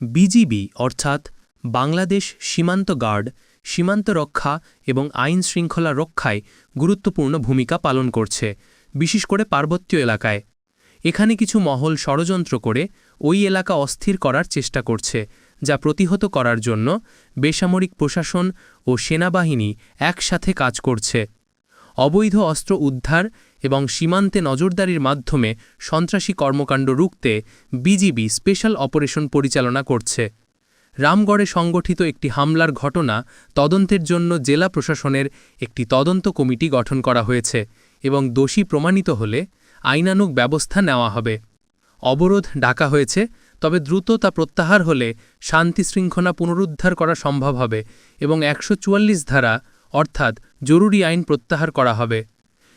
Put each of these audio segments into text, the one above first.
BGB, অর্থাৎ বাংলাদেশ সীমান্ত guard, সীমান্ত রক্ষা এবং আইন শৃঙ্খলা রক্ষায় গুরুত্বপূর্ণ ভূমিকা পালন করছে, বিশেষ করে পার্বত্য এলাকায়। এখানে কিছু মহল ষড়যন্ত্র করে ওই এলাকা অস্থির করার চেষ্টা করছে, যা প্রতিহত করার জন্য বেসামরিক প্রশাসন ও সেনাবাহিনী একসাথে কাজ করছে। অবৈধ অস্ত্র উদ্ধার এবং সীমান্তে নজরদারির মাধ্যমে সন্ত্রাসী কর্মকাণ্ড রুখতে বিজিবি স্পেশাল অপারেশন পরিচালনা করছে। রামগড়ে সংগঠিত একটি হামলার ঘটনা তদন্তের জন্য জেলা প্রশাসনের একটি তদন্ত কমিটি গঠন করা হয়েছে এবং দোষী প্রমাণিত হলে আইনানুগ ব্যবস্থা নেওয়া হবে। অবরোধ ডাকা হয়েছে, তবে দ্রুত তা প্রত্যাহার হলে শান্তি শৃঙ্খলা পুনরুদ্ধার করা সম্ভব হবে এবং একশো চুয়াল্লিশ ধারা অর্থাৎ জরুরি আইন প্রত্যাহার করা হবে।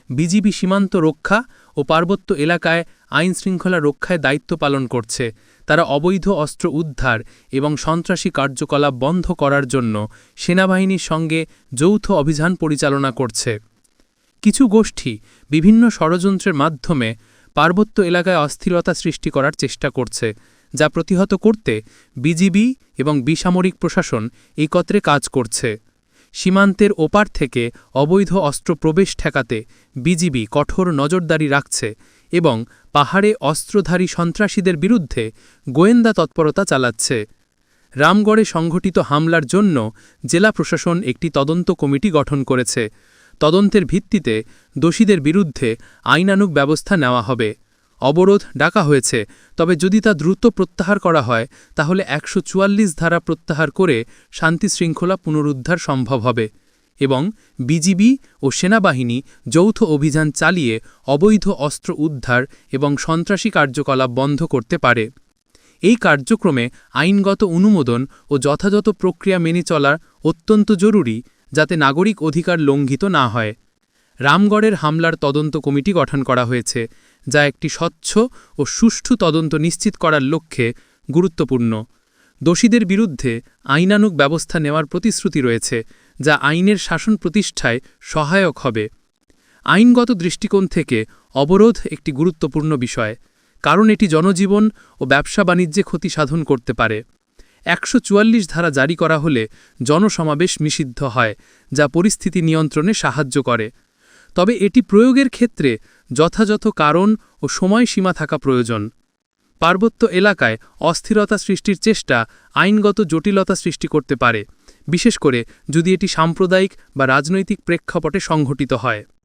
বিজিবি সীমান্ত রক্ষা ও পার্বত্য এলাকায় আইন শৃঙ্খলা রক্ষায় দায়িত্ব পালন করছে। তারা অবৈধ অস্ত্র উদ্ধার এবং সন্ত্রাসী কার্যকলাপ বন্ধ করার জন্য সেনাবাহিনীর সঙ্গে যৌথ অভিযান পরিচালনা করছে। কিছু গোষ্ঠী বিভিন্ন ষড়যন্ত্রের মাধ্যমে পার্বত্য এলাকায় অস্থিরতা সৃষ্টি করার চেষ্টা করছে, যা প্রতিহত করতে বিজিবি এবং বিসামরিক প্রশাসন একত্রে কাজ করছে। সীমান্তের ওপার থেকে অবৈধ অস্ত্র প্রবেশ ঠেকাতে বিজিবি কঠোর নজরদারি রাখছে এবং পাহাড়ে অস্ত্রধারী সন্ত্রাসীদের বিরুদ্ধে গোয়েন্দা তৎপরতা চালাচ্ছে। রামগড়ে সংঘটিত হামলার জন্য জেলা প্রশাসন একটি তদন্ত কমিটি গঠন করেছে। তদন্তের ভিত্তিতে দোষীদের বিরুদ্ধে আইনানুগ ব্যবস্থা নেওয়া হবে। অবরোধ ডাকা হয়েছে। তবে যদি তা দ্রুত প্রত্যাহার করা হয়, তাহলে একশো চুয়াল্লিশ ধারা প্রত্যাহার করে শান্তি শৃঙ্খলা পুনরুদ্ধার সম্ভব হবে এবং বিজিবি ও সেনাবাহিনী যৌথ অভিযান চালিয়ে অবৈধ অস্ত্র উদ্ধার এবং সন্ত্রাসী কার্যকলাপ বন্ধ করতে পারে। এই কার্যক্রমে আইনগত অনুমোদন ও যথাযথ প্রক্রিয়া মেনে চলা অত্যন্ত জরুরি, যাতে নাগরিক অধিকার লঙ্ঘিত না হয়। রামগড়ের হামলার তদন্ত কমিটি গঠন করা হয়েছে, যা একটি স্বচ্ছ ও সুষ্ঠু তদন্ত নিশ্চিত করার লক্ষ্যে গুরুত্বপূর্ণ। দোষীদের বিরুদ্ধে আইনানুগ ব্যবস্থা নেওয়ার প্রতিশ্রুতি রয়েছে, যা আইনের শাসন প্রতিষ্ঠায় সহায়ক হবে। আইনগত দৃষ্টিকোণ থেকে অবরোধ একটি গুরুত্বপূর্ণ বিষয়, কারণ এটি জনজীবন ও ব্যবসা বাণিজ্যে ক্ষতি সাধন করতে পারে। একশো চুয়াল্লিশ ধারা জারি করা হলে জনসমাবেশ নিষিদ্ধ হয়, যা পরিস্থিতি নিয়ন্ত্রণে সাহায্য করে। তবে এটি প্রয়োগের ক্ষেত্রে যথাযথ কারণ ও সময়সীমা থাকা প্রয়োজন। পার্বত্য এলাকায় অস্থিরতা সৃষ্টির চেষ্টা আইনগত জটিলতা সৃষ্টি করতে পারে, বিশেষ করে যদি এটি সাম্প্রদায়িক বা রাজনৈতিক প্রেক্ষাপটে সংঘটিত হয়।